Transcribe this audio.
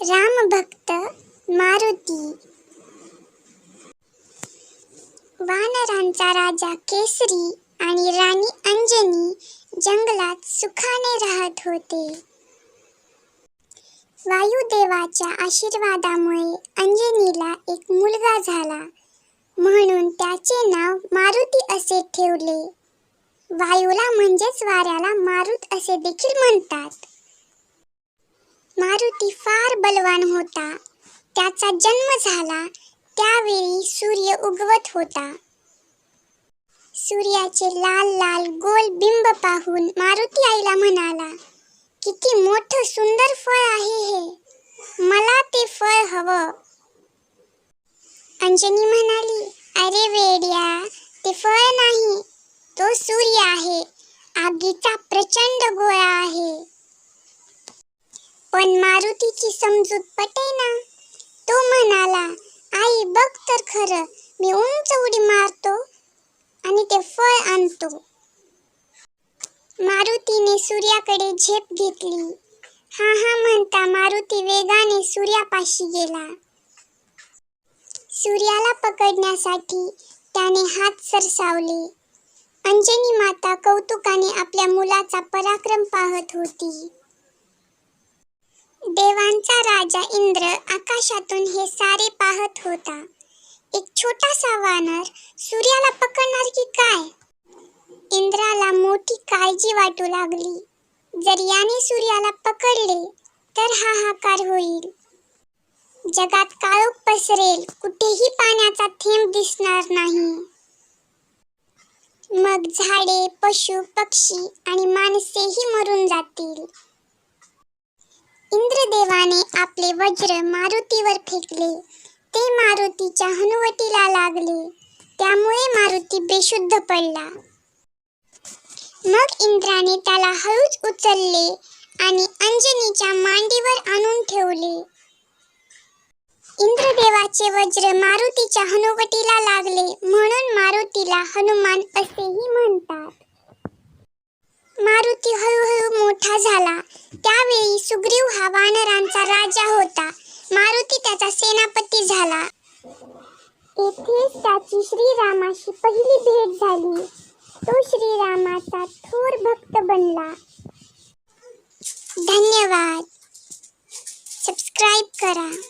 रामभक्त मारुती. वानरांचा राजा केसरी आणि राणी अंजनी जंगलात सुखाने राहत होते. वायुदेवाच्या आशीर्वादामुळे अंजनीला एक मुलगा झाला. म्हणून त्याचे नाव मारुती असे ठेवले. वायूला म्हणजेच वाऱ्याला मारुत असे देखील म्हणतात. मारुती फार बलवान होता. त्याचा जन्म झाला त्यावेळी सूर्य उगवत होता. सूर्याचे लाल लाल गोल बिंब पाहून मारुती आईला म्हणाला किती मोठं सुंदर फळ आहे हे. मला ते फळ हवं. अंजनी म्हणाली अरे वेड्या ते फळ नाही. तो सूर्य आहे. आगीचा प्रचंड गोळा आहे. पण मारुतीची समजूत पटेना. तो म्हणाला आई बघ तर खरं मी उंच उडी मारतो आणि ते फळ आणतो. मारुतीने सूर्याकडे झेप घेतली. हा हा म्हणता मारुती वेगाने सूर्यापाशी गेला. सूर्याला पकडण्यासाठी त्याने हात सरसावले. अंजनी माता कौतुकाने आपल्या मुलाचा पराक्रम पाहत होती. राजा इंद्र आकाशातून हे सारे पाहत होता. एक छोटासा वानर सूर्याला पकडणार की काय? इंद्राला मोठी काळजी वाटू लागली. जर याने सूर्याला पकडले तर हाहाकार होईल. जगात काळोख पसरेल कुठेही पाण्याचा थेंब दिसणार नाही. मग झाडे पशु पक्षी आणि माणसेही मरून जातील. इंद्रदेवाने आपले वज्र मारुतीवर फेकले. ते मारुतीच्या हनुवटीला लागले. त्यामुळे मारुती बेशुद्ध पडला. मग इंद्राने त्याला हळूच उचलले आणि अंजनीच्या मांडीवर आणून ठेवले. इंद्रदेवाचे वज्र मारुतीच्या हनुवटीला लागले म्हणून मारुतीला हनुमान असेही म्हणतात. मारुती हळूहळू मोठा झाला. त्यावेळी सुग्रीव हा वानरांचा राजा होता. मारुती त्याचा सेनापती झाला. येथेच त्याची श्रीरामाशी पहिली भेट झाली. तो श्रीरामाचा थोर भक्त बनला. धन्यवाद. सबस्क्राईब करा.